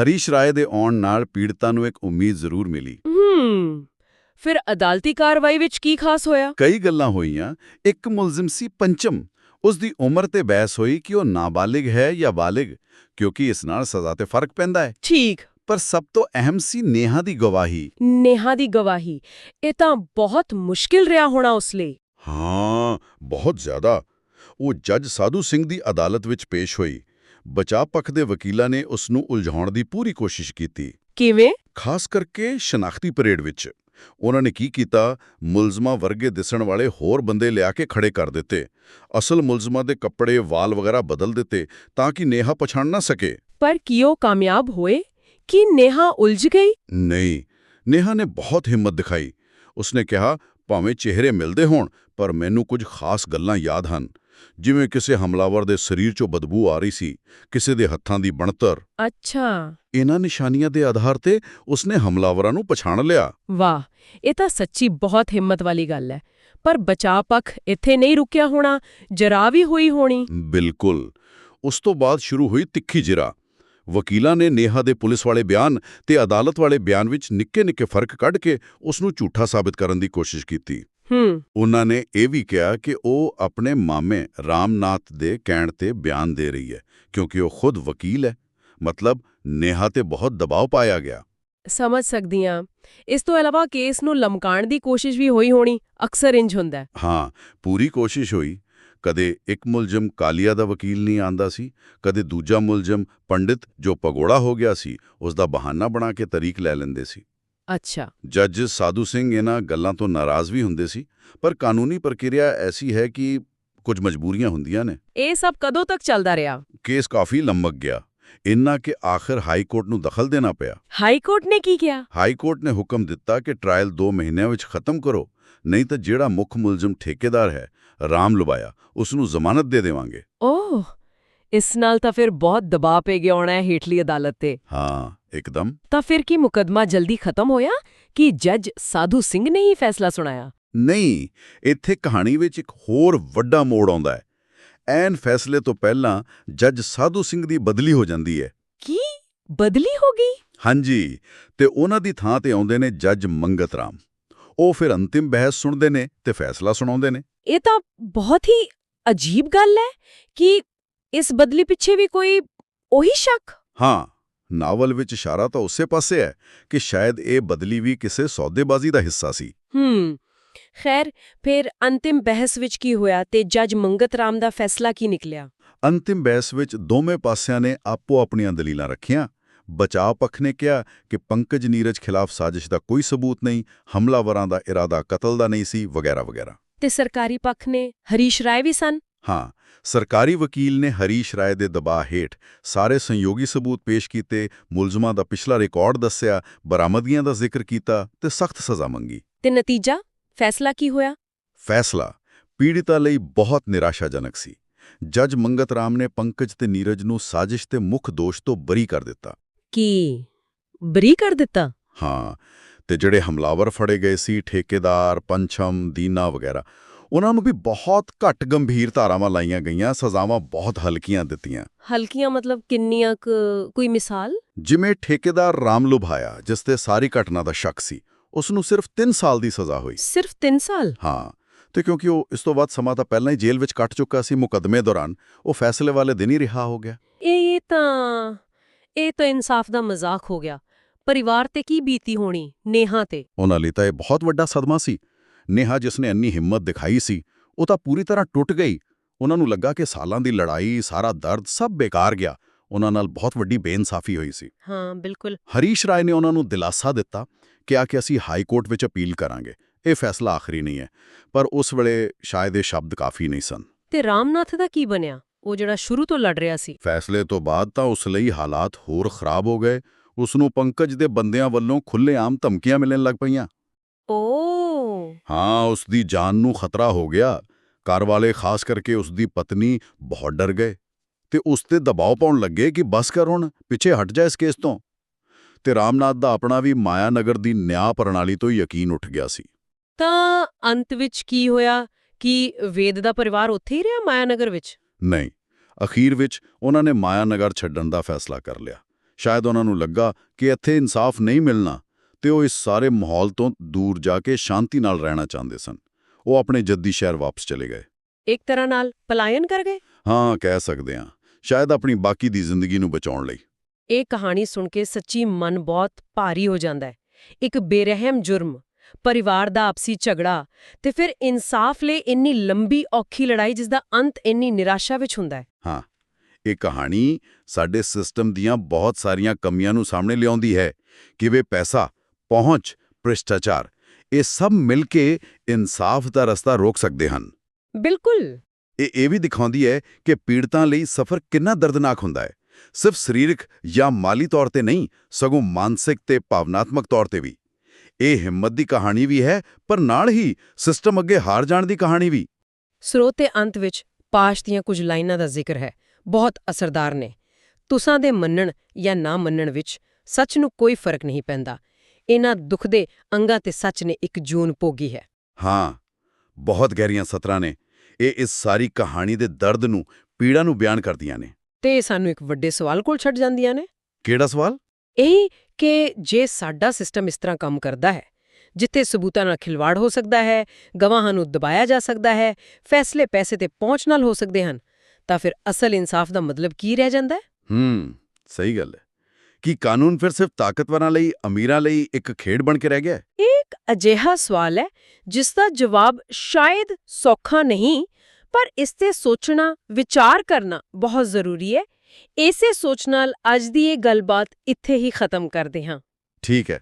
ਹਰੀਸ਼ ਰਾਏ ਦੇ ਆਉਣ ਨਾਲ ਪੀੜਤਾਂ ਨੂੰ ਇੱਕ ਉਮੀਦ ਜ਼ਰੂਰ ਮਿਲੀ। ਹੂੰ ਫਿਰ ਅਦਾਲਤੀ ਕਾਰਵਾਈ ਵਿੱਚ ਕੀ ਖਾਸ ਹੋਇਆ? ਕਈ ਗੱਲਾਂ ਹੋਈਆਂ ਇੱਕ ਮੁਲਜ਼ਮ ਸੀ ਪੰਚਮ ਉਸ ਦੀ ਉਮਰ ਤੇ ਬਹਿਸ ਹੋਈ ਕਿ ਉਹ ਨਾਬਾਲਿਗ ਹੈ ਜਾਂ ਬਾਲਿਗ ਕਿਉਂਕਿ ਇਸ ਨਾਲ ਸਜ਼ਾ ਤੇ ਫ਼ਰਕ ਪੈਂਦਾ ਹੈ। ਠੀਕ। ਪਰ ਸਭ ਤੋਂ ਅਹਿਮ ਸੀ ਨੇਹਾ ਦੀ ਗਵਾਹੀ। ਨੇਹਾ ਦੀ ਗਵਾਹੀ। ਇਹ ਤਾਂ ਬਹੁਤ ਮੁਸ਼ਕਿਲ ਰਿਹਾ ਹੋਣਾ ਉਸ ਲਈ। ਹਾਂ ਬਹੁਤ ਜ਼ਿਆਦਾ। ਉਹ ਜੱਜ ਸਾਧੂ ਸਿੰਘ ਦੀ ਅਦਾਲਤ ਵਿੱਚ ਪੇਸ਼ ਹੋਈ। ਬਚਾਅ ਪੱਖ ਦੇ ਵਕੀਲਾਂ ਨੇ ਉਸ ਨੂੰ ਉਲਝਾਉਣ ਦੀ ਪੂਰੀ ਕੋਸ਼ਿਸ਼ ਕੀਤੀ। ਕਿਵੇਂ? ਖਾਸ ਕਰਕੇ ਸ਼ਨਾਖਤੀ ਪਰੇਡ ਵਿੱਚ। ਉਹਨਾਂ ਨੇ ਕੀ ਕੀਤਾ? ਮੁਲਜ਼ਮਾਂ ਵਰਗੇ ਦਿਸਣ ਵਾਲੇ ਹੋਰ ਬੰਦੇ ਲਿਆ ਕੇ ਖੜੇ ਕਰ ਦਿੱਤੇ। ਅਸਲ ਮੁਲਜ਼ਮਾਂ ਦੇ ਕੱਪੜੇ ਵਾਲ ਵਗੈਰਾ ਬਦਲ ਦਿੱਤੇ ਤਾਂ ਕਿ ਨੇਹਾ ਪਛਾਣ ਨਾ ਸਕੇ। ਪਰ ਕੀ ਉਹ ਕਾਮਯਾਬ ਹੋਏ? ਕਿ ਨੇਹਾ ਉਲਝ ਗਈ? ਨਹੀਂ ਨੇਹਾ ਨੇ ਬਹੁਤ ਹਿੰਮਤ ਦਿਖਾਈ। ਉਸਨੇ ਕਿਹਾ ਭਾਵੇਂ ਚਿਹਰੇ ਮਿਲਦੇ ਹੋਣ ਪਰ ਮੈਨੂੰ ਕੁਝ ਖਾਸ ਗੱਲਾਂ ਯਾਦ ਹਨ। ਜਿਵੇਂ ਕਿਸੇ ਹਮਲਾਵਰ ਦੇ ਸਰੀਰ 'ਚੋਂ ਬਦਬੂ ਆ ਰਹੀ ਸੀ ਕਿਸੇ ਦੇ ਹੱਥਾਂ ਦੀ ਬਣਤਰ। ਅੱਛਾ। ਇਹਨਾਂ ਨਿਸ਼ਾਨੀਆਂ ਦੇ ਆਧਾਰ ਤੇ ਉਸਨੇ ਹਮਲਾਵਰਾਂ ਨੂੰ ਪਛਾਣ ਲਿਆ। ਵਾਹ ਇਹ ਤਾਂ ਸੱਚੀ ਬਹੁਤ ਹਿੰਮਤ ਵਾਲੀ ਗੱਲ ਹੈ। ਪਰ ਬਚਾਅ ਪੱਖ ਇੱਥੇ ਨਹੀਂ ਰੁਕਿਆ ਹੋਣਾ ਜਰਾ ਵੀ ਹੋਈ ਹੋਣੀ। ਬਿਲਕੁਲ। ਉਸ ਤੋਂ ਬਾਅਦ ਸ਼ੁਰੂ ਹੋਈ ਤਿੱਖੀ ਜਿਰਾ। ਵਕੀਲਾਂ ਨੇ ਨੇਹਾ ਦੇ ਪੁਲਿਸ ਵਾਲੇ ਬਿਆਨ ਤੇ ਅਦਾਲਤ ਵਾਲੇ ਬਿਆਨ ਵਿੱਚ ਨਿੱਕੇ-ਨਿੱਕੇ ਫ਼ਰਕ ਕੱਢ ਕੇ ਉਸ ਨੂੰ ਝੂਠਾ ਸਾਬਿਤ ਕਰਨ ਦੀ ਕੋਸ਼ਿਸ਼ ਕੀਤੀ। ਹੂੰ। ਉਹਨਾਂ ਨੇ ਇਹ ਵੀ ਕਿਹਾ ਕਿ ਉਹ ਆਪਣੇ ਮਾਮੇ ਰਾਮਨਾਥ ਦੇ ਕਹਿਣ ਤੇ ਬਿਆਨ ਦੇ ਰਹੀ ਹੈ ਕਿਉਂਕਿ ਉਹ ਖੁਦ ਵਕੀਲ ਹੈ। ਮਤਲਬ ਨੇਹਾ ਤੇ ਬਹੁਤ ਦਬਾਅ ਪਾਇਆ ਗਿਆ। ਸਮਝ ਸਕਦੀ ਹਾਂ ਇਸ ਤੋਂ ਇਲਾਵਾ ਕੇਸ ਨੂੰ ਲਮਕਾਣ ਦੀ ਕੋਸ਼ਿਸ਼ ਵੀ ਹੋਈ ਹੋਣੀ ਅਕਸਰ ਇੰਜ ਹੁੰਦਾ ਹੈ। ਹਾਂ ਪੂਰੀ ਕੋਸ਼ਿਸ਼ ਹੋਈ। ਕਦੇ ਇੱਕ ਮੁਲਜ਼ਮ ਕਾਲੀਆ ਦਾ ਵਕੀਲ ਨਹੀਂ ਆਂਦਾ ਸੀ ਕਦੇ ਦੂਜਾ ਮੁਲਜ਼ਮ ਪੰਡਿਤ ਜੋ ਪਗੋੜਾ ਹੋ ਗਿਆ ਸੀ ਉਸ ਦਾ ਬਹਾਨਾ ਬਣਾ ਕੇ ਤਰੀਕ ਲੈ ਲੈਂਦੇ ਸੀ। ਅੱਛਾ। ਜੱਜ ਸਾਧੂ ਸਿੰਘ ਇਹਨਾਂ ਗੱਲਾਂ ਤੋਂ ਨਾਰਾਜ਼ ਵੀ ਹੁੰਦੇ ਸੀ ਪਰ ਕਾਨੂੰਨੀ ਪ੍ਰਕਿਰਿਆ ਐਸੀ ਹੈ ਕਿ ਕੁਝ ਮਜਬੂਰੀਆਂ ਹੁੰਦੀਆਂ ਨੇ। ਇਹ ਸਭ ਕਦੋਂ ਤੱਕ ਚੱਲਦਾ ਰਿਹਾ? ਕੇਸ ਕਾਫੀ ਲੰਮਕ ਗਿਆ। ਇੰਨਾ ਕਿ ਆਖਰ ਹਾਈ ਕੋਰਟ ਨੂੰ ਦਖਲ ਦੇਣਾ ਪਿਆ। ਹਾਈ ਕੋਰਟ ਨੇ ਕੀ ਕਿਹਾ? ਹਾਈ ਕੋਰਟ ਨੇ ਹੁਕਮ ਦਿੱਤਾ ਕਿ ਟ੍ਰਾਇਲ 2 ਮਹੀਨਿਆਂ ਵਿੱਚ ਖਤਮ ਕਰੋ ਨਹੀਂ ਤਾਂ ਜਿਹੜਾ ਮੁੱਖ ਮੁਲਜ਼ਮ ਠੇਕੇਦਾਰ ਹੈ ਰਾਮ ਲੁਬਾਇਆ ਉਸ ਨੂੰ ਜ਼ਮਾਨਤ ਦੇ ਦੇਵਾਂਗੇ। ਓਹ ਇਸ ਨਾਲ ਤਾਂ ਫਿਰ ਬਹੁਤ ਦਬਾਅ ਪੈ ਗਿਆ ਹੋਣਾ ਹੈ ਹੇਠਲੀ ਅਦਾਲਤ ਤੇ। ਹਾਂ। ਇੱਕਦਮ। ਤਾਂ ਫਿਰ ਕੀ ਮੁਕਦਮਾ ਜਲਦੀ ਖਤਮ ਹੋਇਆ ਕਿ ਜੱਜ ਸਾਧੂ ਸਿੰਘ ਨੇ ਹੀ ਫੈਸਲਾ ਸੁਣਾਇਆ? ਨਹੀਂ ਇੱਥੇ ਕਹਾਣੀ ਵਿੱਚ ਇੱਕ ਹੋਰ ਵੱਡਾ ਮੋੜ ਆਉਂਦਾ ਹੈ। ਐਨ ਫੈਸਲੇ ਤੋਂ ਪਹਿਲਾਂ ਜੱਜ ਸਾਧੂ ਸਿੰਘ ਦੀ ਬਦਲੀ ਹੋ ਜਾਂਦੀ ਹੈ। ਕੀ? ਬਦਲੀ ਹੋ ਗਈ? ਹਾਂਜੀ ਤੇ ਉਹਨਾਂ ਦੀ ਥਾਂ ਤੇ ਆਉਂਦੇ ਨੇ ਜੱਜ ਮੰਗਤ ਰਾਮ। ਉਹ ਫਿਰ ਅੰਤਿਮ ਬਹਿਸ ਸੁਣਦੇ ਨੇ ਤੇ ਫੈਸਲਾ ਸੁਣਾਉਂਦੇ ਨੇ। ਇਹ ਤਾਂ ਬਹੁਤ ਹੀ ਅਜੀਬ ਗੱਲ ਹੈ ਕਿ ਇਸ ਬਦਲੀ ਪਿੱਛੇ ਵੀ ਕੋਈ ਉਹੀ ਸ਼ੱਕ? ਹਾਂ ਨਾਵਲ ਵਿੱਚ ਇਸ਼ਾਰਾ ਤਾਂ ਉਸੇ ਪਾਸੇ ਹੈ ਕਿ ਸ਼ਾਇਦ ਇਹ ਬਦਲੀ ਵੀ ਕਿਸੇ ਸੌਦੇਬਾਜ਼ੀ ਦਾ ਹਿੱਸਾ ਸੀ। ਹੂੰ ਖੈਰ ਫਿਰ ਅੰਤਿਮ ਬਹਿਸ ਵਿੱਚ ਕੀ ਹੋਇਆ ਤੇ ਜੱਜ ਮੰਗਤ ਰਾਮ ਦਾ ਫੈਸਲਾ ਕੀ ਨਿਕਲਿਆ? ਅੰਤਿਮ ਬਹਿਸ ਵਿੱਚ ਦੋਵੇਂ ਪਾਸਿਆਂ ਨੇ ਆਪੋ ਆਪਣੀਆਂ ਦਲੀਲਾਂ ਰੱਖੀਆਂ। ਬਚਾਅ ਪੱਖ ਨੇ ਕਿਹਾ ਕਿ ਪੰਕਜ ਨੀਰਜ ਖਿਲਾਫ ਸਾਜ਼ਿਸ਼ ਦਾ ਕੋਈ ਸਬੂਤ ਨਹੀਂ ਹਮਲਾਵਰਾਂ ਦਾ ਇਰਾਦਾ ਕਤਲ ਦਾ ਨਹੀਂ ਸੀ ਵਗੈਰਾ ਵਗੈਰਾ ਤੇ ਸਰਕਾਰੀ ਪੱਖ ਨੇ ਹਰੀਸ਼ ਰਾਏ ਵੀ ਸਨ? ਹਾਂ ਸਰਕਾਰੀ ਵਕੀਲ ਨੇ ਹਰੀਸ਼ ਰਾਏ ਦੇ ਦਬਾਅ ਹੇਠ ਸਾਰੇ ਸੰਯੋਗੀ ਸਬੂਤ ਪੇਸ਼ ਕੀਤੇ ਮੁਲਜ਼ਮਾਂ ਦਾ ਪਿਛਲਾ ਰਿਕਾਰਡ ਦੱਸਿਆ ਬਰਾਮਦਗੀਆਂ ਦਾ ਜ਼ਿਕਰ ਕੀਤਾ ਤੇ ਸਖਤ ਸਜ਼ਾ ਮੰਗੀ। ਤੇ ਨਤੀਜਾ? ਫੈਸਲਾ ਕੀ ਹੋਇਆ? ਫੈਸਲਾ ਪੀੜਿਤਾ ਲਈ ਬਹੁਤ ਨਿਰਾਸ਼ਾਜਨਕ ਸੀ। ਜੱਜ ਮੰਗਤ ਰਾਮ ਨੇ ਪੰਕਜ ਤੇ ਨੀਰਜ ਨੂੰ ਸਾਜ਼ਿਸ਼ ਤੇ ਮੁੱਖ ਦੋਸ਼ ਤੋਂ ਬਰੀ ਕਰ ਦਿੱਤਾ। ਕੀ? ਬਰੀ ਕਰ ਦਿੱਤਾ? ਹਾਂ ਤੇ ਜਿਹੜੇ ਹਮਲਾਵਰ ਫੜੇ ਗਏ ਸੀ ਠੇਕੇਦਾਰ ਪੰਚਮ ਦੀਨਾ ਵਗੈਰਾ ਉਹਨਾਂ ਨੂੰ ਵੀ ਬਹੁਤ ਘੱਟ ਗੰਭੀਰ ਧਾਰਾਵਾਂ ਲਾਈਆਂ ਗਈਆਂ ਸਜ਼ਾਵਾਂ ਬਹੁਤ ਹਲਕੀਆਂ ਦਿੱਤੀਆਂ। ਹਲਕੀਆਂ ਮਤਲਬ ਕਿੰਨੀਆਂ ਕੋਈ ਮਿਸਾਲ? ਜਿਵੇਂ ਠੇਕੇਦਾਰ ਰਾਮ ਲੁਭਾਇਆ ਜਿਸ ਤੇ ਸਾਰੀ ਘਟਨਾ ਦਾ ਸ਼ੱਕ ਸੀ ਉਸ ਨੂੰ ਸਿਰਫ 3 ਸਾਲ ਦੀ ਸਜ਼ਾ ਹੋਈ। ਸਿਰਫ 3 ਸਾਲ? ਹਾਂ ਤੇ ਕਿਉਂਕਿ ਉਹ ਇਸ ਤੋਂ ਬਾਅਦ ਸਮਾਂ ਤਾਂ ਪਹਿਲਾਂ ਹੀ ਜੇਲ੍ਹ ਵਿੱਚ ਕੱਟ ਚੁੱਕਾ ਸੀ ਮੁਕੱਦਮੇ ਦੌਰਾਨ ਉਹ ਫੈਸਲੇ ਵਾਲੇ ਦਿਨ ਹੀ ਰਿਹਾ ਹੋ ਗਿਆ। ਇਹ ਤਾਂ ਇਹ ਤਾਂ ਇਨਸਾਫ ਦਾ ਮਜ਼ਾਕ ਹੋ ਗਿਆ। ਪਰਿਵਾਰ ਤੇ ਕੀ ਬੀਤੀ ਹੋਣੀ ਨੇਹਾ ਤੇ? ਉਹਨਾਂ ਲਈ ਤਾਂ ਇਹ ਬਹੁਤ ਵੱਡਾ ਸਦਮਾ ਸੀ। ਨੇਹਾ ਜਿਸ ਨੇ ਇੰਨੀ ਹਿੰਮਤ ਦਿਖਾਈ ਸੀ ਉਹ ਤਾਂ ਪੂਰੀ ਤਰ੍ਹਾਂ ਟੁੱਟ ਗਈ। ਉਹਨਾਂ ਨੂੰ ਲੱਗਾ ਕਿ ਸਾਲਾਂ ਦੀ ਲੜਾਈ ਸਾਰਾ ਦਰਦ ਸਭ ਬੇਕਾਰ ਗਿਆ। ਉਹਨਾਂ ਨਾਲ ਬਹੁਤ ਵੱਡੀ ਬੇਇਨਸਾਫੀ ਹੋਈ ਸੀ। ਹਾਂ ਬਿਲਕੁਲ। ਹਰੀਸ਼ ਰਾਏ ਨੇ ਉਹਨਾਂ ਨੂੰ ਦਿਲਾਸਾ ਦਿੱਤਾ ਕਿਹਾ ਕਿ ਅਸੀਂ ਹਾਈ ਕੋਰਟ ਵਿੱਚ ਅਪੀਲ ਕਰਾਂਗੇ। ਇਹ ਫੈਸਲਾ ਆਖਰੀ ਨਹੀਂ ਹੈ ਪਰ ਉਸ ਵੇਲੇ ਸ਼ਾਇਦ ਇਹ ਸ਼ਬਦ ਕਾਫੀ ਨਹੀਂ ਸਨ। ਤੇ ਰਾਮਨਾਥ ਦਾ ਕੀ ਬਣਿਆ? ਉਹ ਜਿਹੜਾ ਸ਼ੁਰੂ ਤੋਂ ਲੜ ਰਿਹਾ ਸੀ। ਫੈਸਲੇ ਤੋਂ ਬਾਅਦ ਤਾਂ ਉਸ ਲਈ ਹਾਲਾਤ ਹੋਰ ਖਰਾਬ ਹੋ ਗਏ। ਉਸ ਨੂੰ ਪੰਕਜ ਦੇ ਬੰਦਿਆਂ ਵੱਲੋਂ ਖੁੱਲ੍ਹੇਆਮ ਧਮਕੀਆਂ ਮਿਲਣ ਲੱਗ ਪਈਆਂ। ਓ ਹਾਂ ਉਸ ਦੀ ਜਾਨ ਨੂੰ ਖਤਰਾ ਹੋ ਗਿਆ। ਘਰ ਵਾਲੇ ਖਾਸ ਕਰਕੇ ਉਸ ਦੀ ਪਤਨੀ ਬਹੁਤ ਡਰ ਗਏ ਤੇ ਉਸ ਤੇ ਦਬਾਅ ਪਾਉਣ ਲੱਗੇ ਕਿ ਬਸ ਕਰ ਹੁਣ ਪਿੱਛੇ ਹਟ ਜਾ ਇਸ ਕੇਸ ਤੋਂ। ਤੇ ਰਾਮਨਾਥ ਦਾ ਆਪਣਾ ਵੀ ਮਾਇਆਨਗਰ ਦੀ ਨਿਆਂ ਪ੍ਰਣਾਲੀ ਤੋਂ ਯਕੀਨ ਉੱਠ ਗਿਆ ਸੀ। ਤਾਂ ਅੰਤ ਵਿੱਚ ਕੀ ਹੋਇਆ ਕਿ ਵੇਦ ਦਾ ਪਰਿਵਾਰ ਉੱਥੇ ਹੀ ਰਿਹਾ ਮਾਇਆਨਗਰ ਵਿੱਚ? ਨਹੀਂ ਅਖੀਰ ਵਿੱਚ ਉਹਨਾਂ ਨੇ ਮਾਇਆਨਗਰ ਛੱਡਣ ਦਾ ਫੈਸਲਾ ਕਰ ਲਿਆ। ਸ਼ਾਇਦ ਉਹਨਾਂ ਨੂੰ ਲੱਗਾ ਕਿ ਇੱਥੇ ਇਨਸਾਫ ਨਹੀਂ ਮਿਲਣਾ। ਤੇ ਉਹ ਇਸ ਸਾਰੇ ਮਾਹੌਲ ਤੋਂ ਦੂਰ ਜਾ ਕੇ ਸ਼ਾਂਤੀ ਨਾਲ ਰਹਿਣਾ ਚਾਹੁੰਦੇ ਸਨ। ਉਹ ਆਪਣੇ ਜੱਦੀ ਸ਼ਹਿਰ ਵਾਪਸ ਚਲੇ ਗਏ। ਇੱਕ ਤਰ੍ਹਾਂ ਨਾਲ ਪਲਾਇਨ ਕਰ ਗਏ? ਹਾਂ ਕਹਿ ਸਕਦੇ ਹਾਂ। ਸ਼ਾਇਦ ਆਪਣੀ ਬਾਕੀ ਦੀ ਜ਼ਿੰਦਗੀ ਨੂੰ ਬਚਾਉਣ ਲਈ। ਇਹ ਕਹਾਣੀ ਸੁਣ ਕੇ ਸੱਚੀ ਮਨ ਬਹੁਤ ਭਾਰੀ ਹੋ ਜਾਂਦਾ ਹੈ। ਇੱਕ ਬੇਰਹਿਮ ਜੁਰਮ ਪਰਿਵਾਰ ਦਾ ਆਪਸੀ ਝਗੜਾ ਤੇ ਫਿਰ ਇਨਸਾਫ ਲਈ ਇੰਨੀ ਲੰਬੀ ਔਖੀ ਲੜਾਈ ਜਿਸ ਦਾ ਅੰਤ ਇੰਨੀ ਨਿਰਾਸ਼ਾ ਵਿੱਚ ਹੁੰਦਾ ਹੈ। ਹਾਂ ਇਹ ਕਹਾਣੀ ਸਾਡੇ ਸਿਸਟਮ ਦੀਆਂ ਬਹੁਤ ਸਾਰੀਆਂ ਕਮੀਆਂ ਨੂੰ ਸਾਹਮਣੇ ਲਿਆਉਂਦੀ ਹੈ ਕਿਵੇਂ ਪੈਸਾ ਪਹੁੰਚ ਭ੍ਰਿਸ਼ਟਾਚਾਰ ਇਹ ਸਭ ਮਿਲ ਕੇ ਇਨਸਾਫ ਦਾ ਰਸਤਾ ਰੋਕ ਸਕਦੇ ਹਨ। ਬਿਲਕੁਲ। ਇਹ ਇਹ ਵੀ ਦਿਖਾਉਂਦੀ ਹੈ ਕਿ ਪੀੜਤਾਂ ਲਈ ਸਫ਼ਰ ਕਿੰਨਾ ਦਰਦਨਾਕ ਹੁੰਦਾ ਹੈ। ਸਿਰਫ ਸਰੀਰਕ ਜਾਂ ਮਾਲੀ ਤੌਰ ਤੇ ਨਹੀਂ ਸਗੋਂ ਮਾਨਸਿਕ ਤੇ ਭਾਵਨਾਤਮਕ ਤੌਰ ਤੇ ਵੀ। ਇਹ ਹਿੰਮਤ ਦੀ ਕਹਾਣੀ ਵੀ ਹੈ ਪਰ ਨਾਲ ਹੀ ਸਿਸਟਮ ਅੱਗੇ ਹਾਰ ਜਾਣ ਦੀ ਕਹਾਣੀ ਵੀ। ਸਰੋਤ ਦੇ ਅੰਤ ਵਿੱਚ ਪਾਸ਼ ਦੀਆਂ ਕੁਝ ਲਾਈਨਾਂ ਦਾ ਜ਼ਿਕਰ ਹੈ। ਬਹੁਤ ਅਸਰਦਾਰ ਨੇ। ਤੁਸਾਂ ਦੇ ਮੰਨਣ ਜਾਂ ਨਾ ਮੰਨਣ ਵਿੱਚ ਸੱਚ ਨੂੰ ਕੋਈ ਫ਼ਰਕ ਨਹੀਂ ਪੈਂਦਾ। ਇਹਨਾਂ ਦੁੱਖ ਦੇ ਅੰਗਾਂ ਤੇ ਸੱਚ ਨੇ ਇੱਕ ਜੂਨ ਪੋਗੀ ਹੈ। ਹਾਂ ਬਹੁਤ ਗਹਿਰੀਆਂ ਸਤਰਾਂ ਨੇ। ਇਹ ਇਸ ਸਾਰੀ ਕਹਾਣੀ ਦੇ ਦਰਦ ਨੂੰ ਪੀੜਾ ਨੂੰ ਬਿਆਨ ਕਰਦੀਆਂ ਨੇ। ਤੇ ਇਹ ਸਾਨੂੰ ਇੱਕ ਵੱਡੇ ਸਵਾਲ ਕੋਲ ਛੱਡ ਜਾਂਦੀਆਂ ਨੇ। ਕਿਹੜਾ ਸਵਾਲ? ਇਹ ਕਿ ਜੇ ਸਾਡਾ ਸਿਸਟਮ ਇਸ ਤਰ੍ਹਾਂ ਕੰਮ ਕਰਦਾ ਹੈ ਜਿੱਥੇ ਸਬੂਤਾਂ ਨਾਲ ਖਿਲਵਾੜ ਹੋ ਸਕਦਾ ਹੈ ਗਵਾਹਾਂ ਨੂੰ ਦਬਾਇਆ ਜਾ ਸਕਦਾ ਹੈ ਫੈਸਲੇ ਪੈਸੇ ਤੇ ਪਹੁੰਚ ਨਾਲ ਹੋ ਸਕਦੇ ਹਨ ਤਾਂ ਫਿਰ ਅਸਲ ਇਨਸਾਫ ਦਾ ਮਤਲਬ ਕੀ ਰਹਿ ਜਾਂਦਾ ਹੈ? ਹੂੰ ਸਹੀ ਗੱਲ ਹੈ। ਕੀ ਕਾਨੂੰਨ ਫਿਰ ਸਿਰਫ ਤਾਕਤਵਰਾਂ ਲਈ ਅਮੀਰਾਂ ਲਈ ਇੱਕ ਖੇਡ ਬਣ ਕੇ ਰਹਿ ਗਿਆ? ਹੈ? ਇੱਕ ਅਜਿਹਾ ਸਵਾਲ ਹੈ ਜਿਸ ਦਾ ਜਵਾਬ ਸ਼ਾਇਦ ਸੌਖਾ ਨਹੀਂ ਪਰ ਇਸ ਤੇ ਸੋਚਣਾ ਵਿਚਾਰ ਕਰਨਾ ਬਹੁਤ ਜ਼ਰੂਰੀ ਹੈ। ਇਸੇ ਸੋਚ ਨਾਲ ਅੱਜ ਦੀ ਇਹ ਗੱਲਬਾਤ ਇੱਥੇ ਹੀ ਖਤਮ ਕਰਦੇ ਹਾਂ। ਠੀਕ ਹੈ।